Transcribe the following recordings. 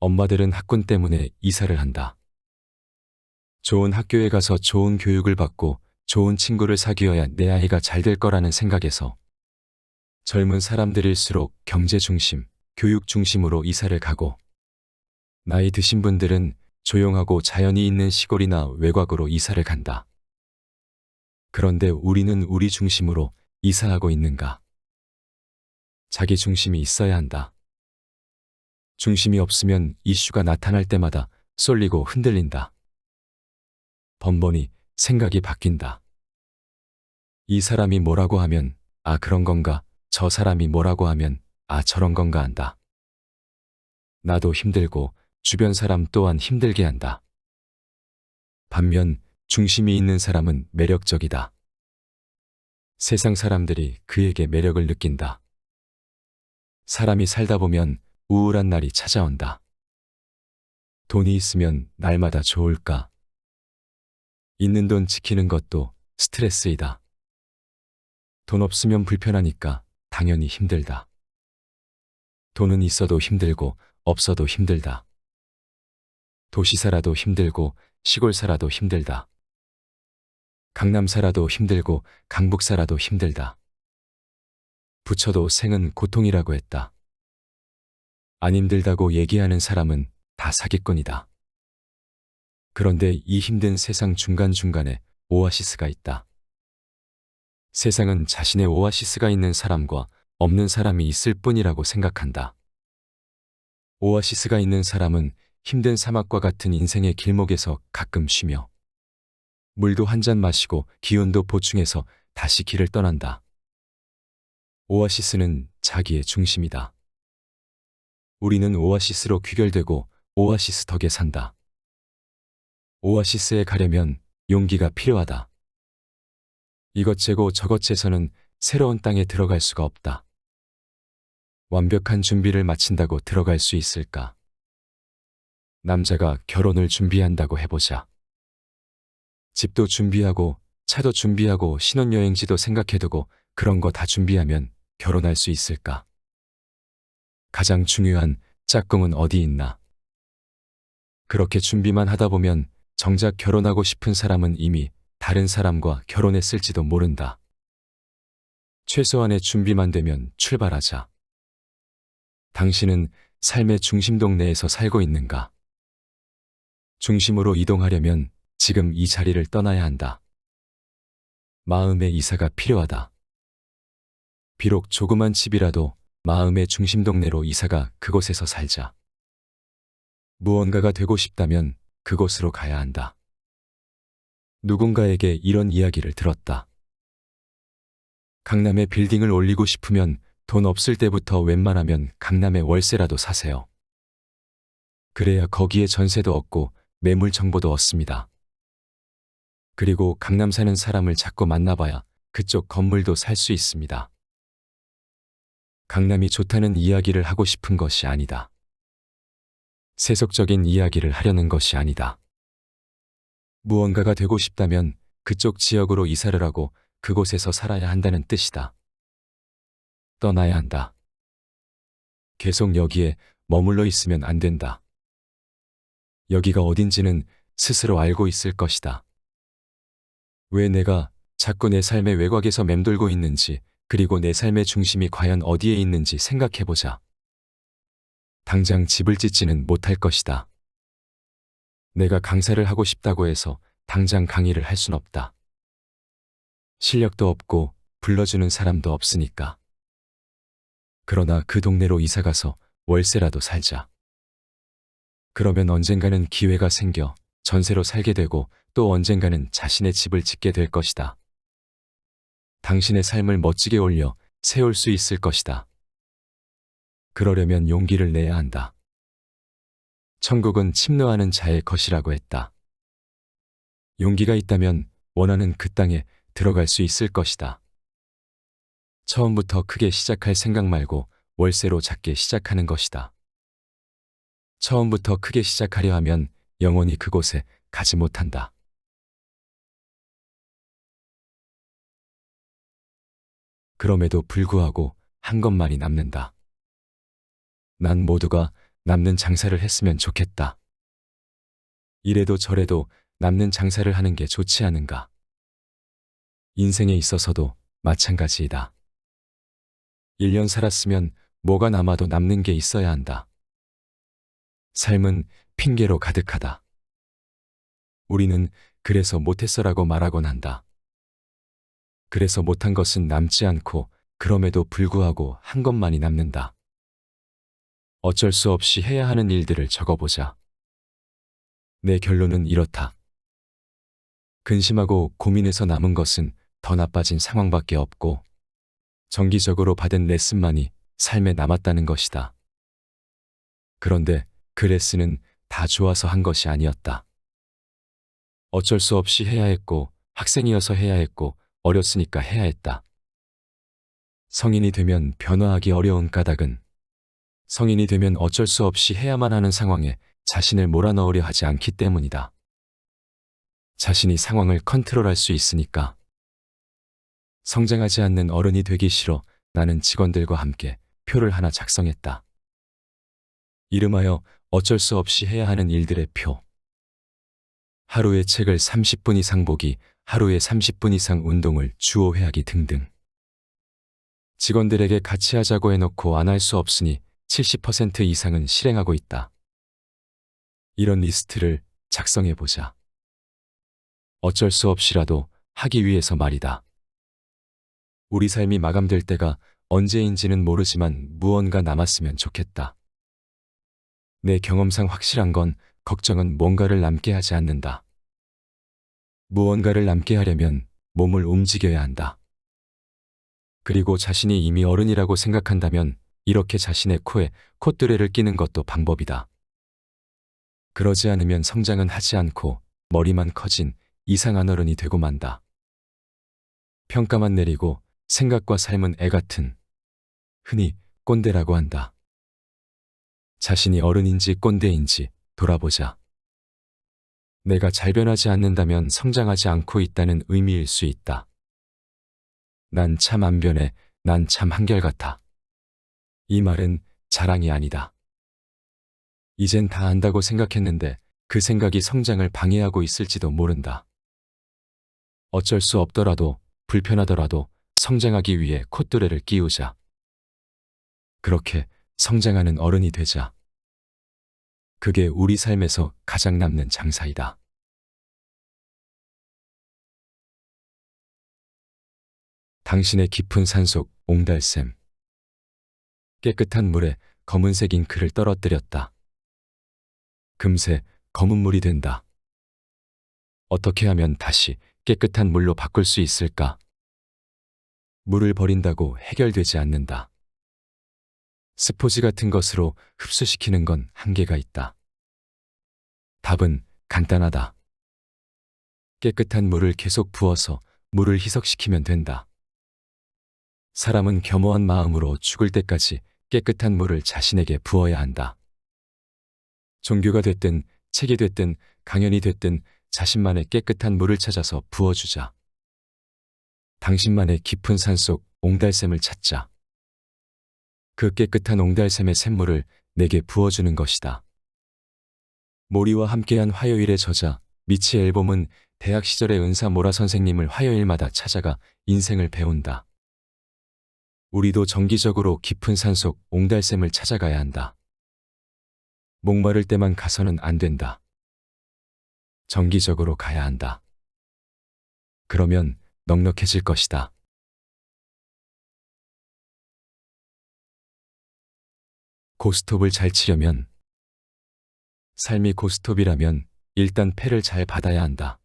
엄마들은 학군 때문에 이사를 한다. 좋은 학교에 가서 좋은 교육을 받고 좋은 친구를 사귀어야 내 아이가 잘 될 거라는 생각에서 젊은 사람들일수록 경제 중심, 교육 중심으로 이사를 가고 나이 드신 분들은 조용하고 자연이 있는 시골이나 외곽으로 이사를 간다. 그런데 우리는 우리 중심으로 이사하고 있는가? 자기 중심이 있어야 한다. 중심이 없으면 이슈가 나타날 때마다 쏠리고 흔들린다. 번번이 생각이 바뀐다. 이 사람이 뭐라고 하면 아 그런 건가 저 사람이 뭐라고 하면 아 저런 건가 한다. 나도 힘들고 주변 사람 또한 힘들게 한다. 반면 중심이 있는 사람은 매력적이다. 세상 사람들이 그에게 매력을 느낀다. 사람이 살다 보면 우울한 날이 찾아온다. 돈이 있으면 날마다 좋을까? 있는 돈 지키는 것도 스트레스이다. 돈 없으면 불편하니까 당연히 힘들다. 돈은 있어도 힘들고 없어도 힘들다. 도시 살아도 힘들고 시골 살아도 힘들다. 강남 살아도 힘들고 강북 살아도 힘들다. 부처도 생은 고통이라고 했다. 안 힘들다고 얘기하는 사람은 다 사기꾼이다. 그런데 이 힘든 세상 중간중간에 오아시스가 있다. 세상은 자신의 오아시스가 있는 사람과 없는 사람이 있을 뿐이라고 생각한다. 오아시스가 있는 사람은 힘든 사막과 같은 인생의 길목에서 가끔 쉬며 물도 한 잔 마시고 기운도 보충해서 다시 길을 떠난다. 오아시스는 자기의 중심이다. 우리는 오아시스로 귀결되고 오아시스 덕에 산다. 오아시스에 가려면 용기가 필요하다. 이것 재고 저것 재서는 새로운 땅에 들어갈 수가 없다. 완벽한 준비를 마친다고 들어갈 수 있을까? 남자가 결혼을 준비한다고 해보자. 집도 준비하고 차도 준비하고 신혼여행지도 생각해두고 그런 거 다 준비하면 결혼할 수 있을까? 가장 중요한 짝꿍은 어디 있나? 그렇게 준비만 하다 보면 정작 결혼하고 싶은 사람은 이미 다른 사람과 결혼했을지도 모른다. 최소한의 준비만 되면 출발하자. 당신은 삶의 중심 동네에서 살고 있는가? 중심으로 이동하려면 지금 이 자리를 떠나야 한다. 마음의 이사가 필요하다. 비록 조그만 집이라도 마음의 중심 동네로 이사가 그곳에서 살자. 무언가가 되고 싶다면 그곳으로 가야 한다. 누군가에게 이런 이야기를 들었다. 강남에 빌딩을 올리고 싶으면 돈 없을 때부터 웬만하면 강남에 월세라도 사세요. 그래야 거기에 전세도 얻고 매물 정보도 얻습니다. 그리고 강남 사는 사람을 자꾸 만나봐야 그쪽 건물도 살 수 있습니다. 강남이 좋다는 이야기를 하고 싶은 것이 아니다. 세속적인 이야기를 하려는 것이 아니다. 무언가가 되고 싶다면 그쪽 지역으로 이사를 하고 그곳에서 살아야 한다는 뜻이다. 떠나야 한다. 계속 여기에 머물러 있으면 안 된다. 여기가 어딘지는 스스로 알고 있을 것이다. 왜 내가 자꾸 내 삶의 외곽에서 맴돌고 있는지, 그리고 내 삶의 중심이 과연 어디에 있는지 생각해보자. 당장 집을 짓지는 못할 것이다. 내가 강사를 하고 싶다고 해서 당장 강의를 할 순 없다. 실력도 없고 불러주는 사람도 없으니까. 그러나 그 동네로 이사가서 월세라도 살자. 그러면 언젠가는 기회가 생겨 전세로 살게 되고 또 언젠가는 자신의 집을 짓게 될 것이다. 당신의 삶을 멋지게 올려 세울 수 있을 것이다. 그러려면 용기를 내야 한다. 천국은 침노하는 자의 것이라고 했다. 용기가 있다면 원하는 그 땅에 들어갈 수 있을 것이다. 처음부터 크게 시작할 생각 말고 월세로 작게 시작하는 것이다. 처음부터 크게 시작하려 하면 영원히 그곳에 가지 못한다. 그럼에도 불구하고 한 것만이 남는다. 난 모두가 남는 장사를 했으면 좋겠다. 이래도 저래도 남는 장사를 하는 게 좋지 않은가. 인생에 있어서도 마찬가지이다. 1년 살았으면 뭐가 남아도 남는 게 있어야 한다. 삶은 핑계로 가득하다. 우리는 그래서 못했어라고 말하곤 한다. 그래서 못한 것은 남지 않고 그럼에도 불구하고 한 것만이 남는다. 어쩔 수 없이 해야 하는 일들을 적어보자. 내 결론은 이렇다. 근심하고 고민해서 남은 것은 더 나빠진 상황밖에 없고 정기적으로 받은 레슨만이 삶에 남았다는 것이다. 그런데 그 레슨은 다 좋아서 한 것이 아니었다. 어쩔 수 없이 해야 했고 학생이어서 해야 했고 어렸으니까 해야 했다. 성인이 되면 변화하기 어려운 까닭은 성인이 되면 어쩔 수 없이 해야만 하는 상황에 자신을 몰아넣으려 하지 않기 때문이다. 자신이 상황을 컨트롤할 수 있으니까. 성장하지 않는 어른이 되기 싫어 나는 직원들과 함께 표를 하나 작성했다. 이름하여 어쩔 수 없이 해야 하는 일들의 표. 하루에 책을 30분 이상 보기, 하루에 30분 이상 운동을 주 5회 하기 등등. 직원들에게 같이 하자고 해놓고 안 할 수 없으니 70% 이상은 실행하고 있다. 이런 리스트를 작성해 보자. 어쩔 수 없이라도 하기 위해서 말이다. 우리 삶이 마감될 때가 언제인지는 모르지만 무언가 남았으면 좋겠다. 내 경험상 확실한 건 걱정은 뭔가를 남게 하지 않는다. 무언가를 남게 하려면 몸을 움직여야 한다. 그리고 자신이 이미 어른이라고 생각한다면 이렇게 자신의 코에 콧뚜레를 끼는 것도 방법이다. 그러지 않으면 성장은 하지 않고 머리만 커진 이상한 어른이 되고 만다. 평가만 내리고 생각과 삶은 애 같은 흔히 꼰대라고 한다. 자신이 어른인지 꼰대인지 돌아보자. 내가 잘 변하지 않는다면 성장하지 않고 있다는 의미일 수 있다. 난 참 안 변해, 난 참 한결같아. 이 말은 자랑이 아니다. 이젠 다 안다고 생각했는데 그 생각이 성장을 방해하고 있을지도 모른다. 어쩔 수 없더라도 불편하더라도 성장하기 위해 콧뚜레를 끼우자. 그렇게 성장하는 어른이 되자. 그게 우리 삶에서 가장 남는 장사이다. 당신의 깊은 산속 옹달샘. 깨끗한 물에 검은색 잉크를 떨어뜨렸다. 금세 검은 물이 된다. 어떻게 하면 다시 깨끗한 물로 바꿀 수 있을까? 물을 버린다고 해결되지 않는다. 스포지 같은 것으로 흡수시키는 건 한계가 있다. 답은 간단하다. 깨끗한 물을 계속 부어서 물을 희석시키면 된다. 사람은 겸허한 마음으로 죽을 때까지 깨끗한 물을 자신에게 부어야 한다. 종교가 됐든 책이 됐든 강연이 됐든 자신만의 깨끗한 물을 찾아서 부어주자. 당신만의 깊은 산속 옹달샘을 찾자. 그 깨끗한 옹달샘의 샘물을 내게 부어주는 것이다. 모리와 함께한 화요일의 저자 미치 앨범은 대학 시절의 은사 모라 선생님을 화요일마다 찾아가 인생을 배운다. 우리도 정기적으로 깊은 산속 옹달샘을 찾아가야 한다. 목마를 때만 가서는 안 된다. 정기적으로 가야 한다. 그러면 넉넉해질 것이다. 고스톱을 잘 치려면 삶이 고스톱이라면 일단 패를 잘 받아야 한다.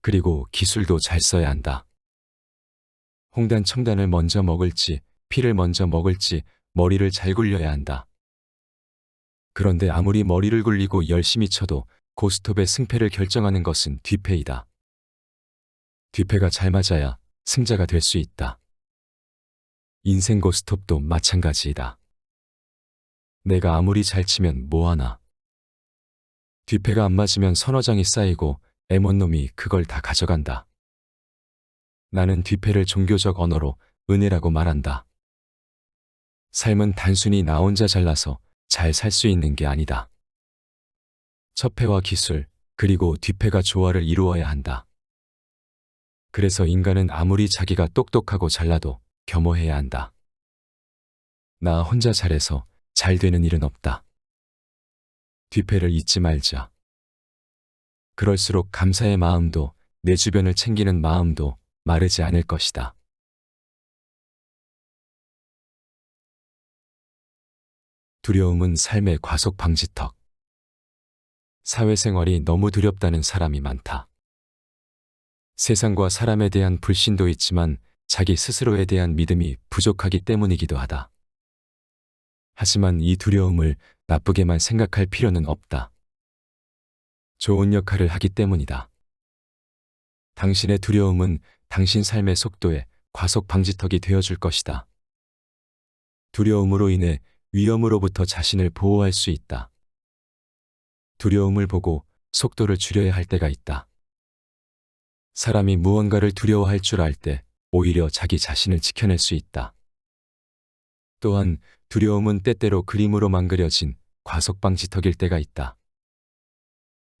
그리고 기술도 잘 써야 한다. 홍단 청단을 먼저 먹을지 피를 먼저 먹을지 머리를 잘 굴려야 한다. 그런데 아무리 머리를 굴리고 열심히 쳐도 고스톱의 승패를 결정하는 것은 뒤패이다. 뒤패가 잘 맞아야 승자가 될 수 있다. 인생 고스톱도 마찬가지이다. 내가 아무리 잘 치면 뭐하나. 뒤패가 안 맞으면 선어장이 쌓이고 애먼 놈이 그걸 다 가져간다. 나는 뒤패를 종교적 언어로 은혜라고 말한다. 삶은 단순히 나 혼자 잘나서 잘 살 수 있는 게 아니다. 첫패와 기술, 그리고 뒤패가 조화를 이루어야 한다. 그래서 인간은 아무리 자기가 똑똑하고 잘나도 겸허해야 한다. 나 혼자 잘해서 잘 되는 일은 없다. 뒤패를 잊지 말자. 그럴수록 감사의 마음도 내 주변을 챙기는 마음도 마르지 않을 것이다. 두려움은 삶의 과속 방지턱. 사회생활이 너무 두렵다는 사람이 많다. 세상과 사람에 대한 불신도 있지만 자기 스스로에 대한 믿음이 부족하기 때문이기도 하다. 하지만 이 두려움을 나쁘게만 생각할 필요는 없다. 좋은 역할을 하기 때문이다. 당신의 두려움은 당신 삶의 속도에 과속 방지턱이 되어줄 것이다. 두려움으로 인해 위험으로부터 자신을 보호할 수 있다. 두려움을 보고 속도를 줄여야 할 때가 있다. 사람이 무언가를 두려워할 줄 알 때 오히려 자기 자신을 지켜낼 수 있다. 또한 두려움은 때때로 그림으로만 그려진 과속 방지턱일 때가 있다.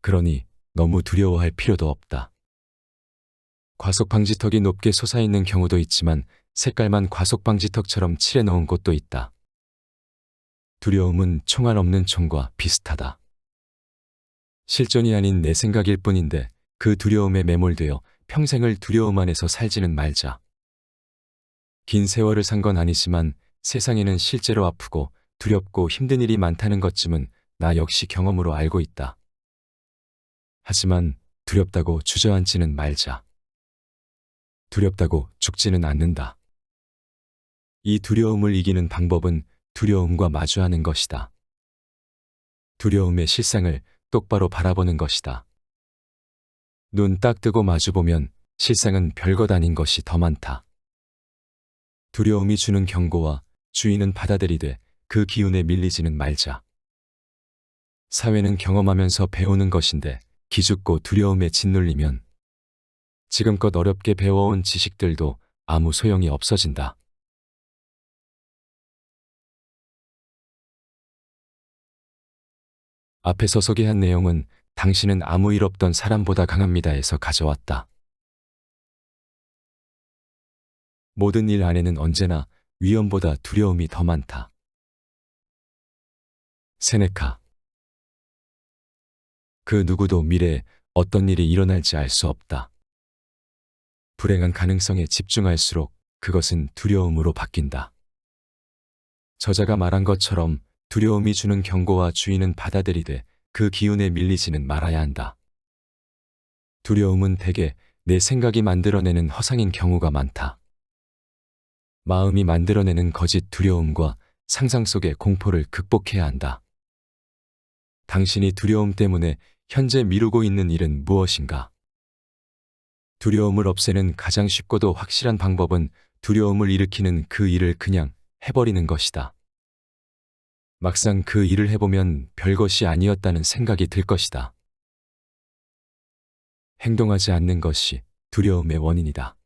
그러니 너무 두려워할 필요도 없다. 과속 방지턱이 높게 솟아있는 경우도 있지만 색깔만 과속 방지턱처럼 칠해 놓은 곳도 있다. 두려움은 총알 없는 총과 비슷하다. 실존이 아닌 내 생각일 뿐인데 그 두려움에 매몰되어 평생을 두려움 안에서 살지는 말자. 긴 세월을 산 건 아니지만 세상에는 실제로 아프고 두렵고 힘든 일이 많다는 것쯤은 나 역시 경험으로 알고 있다. 하지만 두렵다고 주저앉지는 말자. 두렵다고 죽지는 않는다. 이 두려움을 이기는 방법은 두려움과 마주하는 것이다. 두려움의 실상을 똑바로 바라보는 것이다. 눈 딱 뜨고 마주보면 실상은 별것 아닌 것이 더 많다. 두려움이 주는 경고와 주인은 받아들이되 그 기운에 밀리지는 말자. 사회는 경험하면서 배우는 것인데 기죽고 두려움에 짓눌리면 지금껏 어렵게 배워온 지식들도 아무 소용이 없어진다. 앞에서 소개한 내용은 당신은 아무 일 없던 사람보다 강합니다에서 가져왔다. 모든 일 안에는 언제나 위험보다 두려움이 더 많다. 세네카 그 누구도 미래에 어떤 일이 일어날지 알 수 없다. 불행한 가능성에 집중할수록 그것은 두려움으로 바뀐다. 저자가 말한 것처럼 두려움이 주는 경고와 주인은 받아들이되 그 기운에 밀리지는 말아야 한다. 두려움은 대개 내 생각이 만들어내는 허상인 경우가 많다. 마음이 만들어내는 거짓 두려움과 상상 속의 공포를 극복해야 한다. 당신이 두려움 때문에 현재 미루고 있는 일은 무엇인가? 두려움을 없애는 가장 쉽고도 확실한 방법은 두려움을 일으키는 그 일을 그냥 해버리는 것이다. 막상 그 일을 해보면 별것이 아니었다는 생각이 들 것이다. 행동하지 않는 것이 두려움의 원인이다.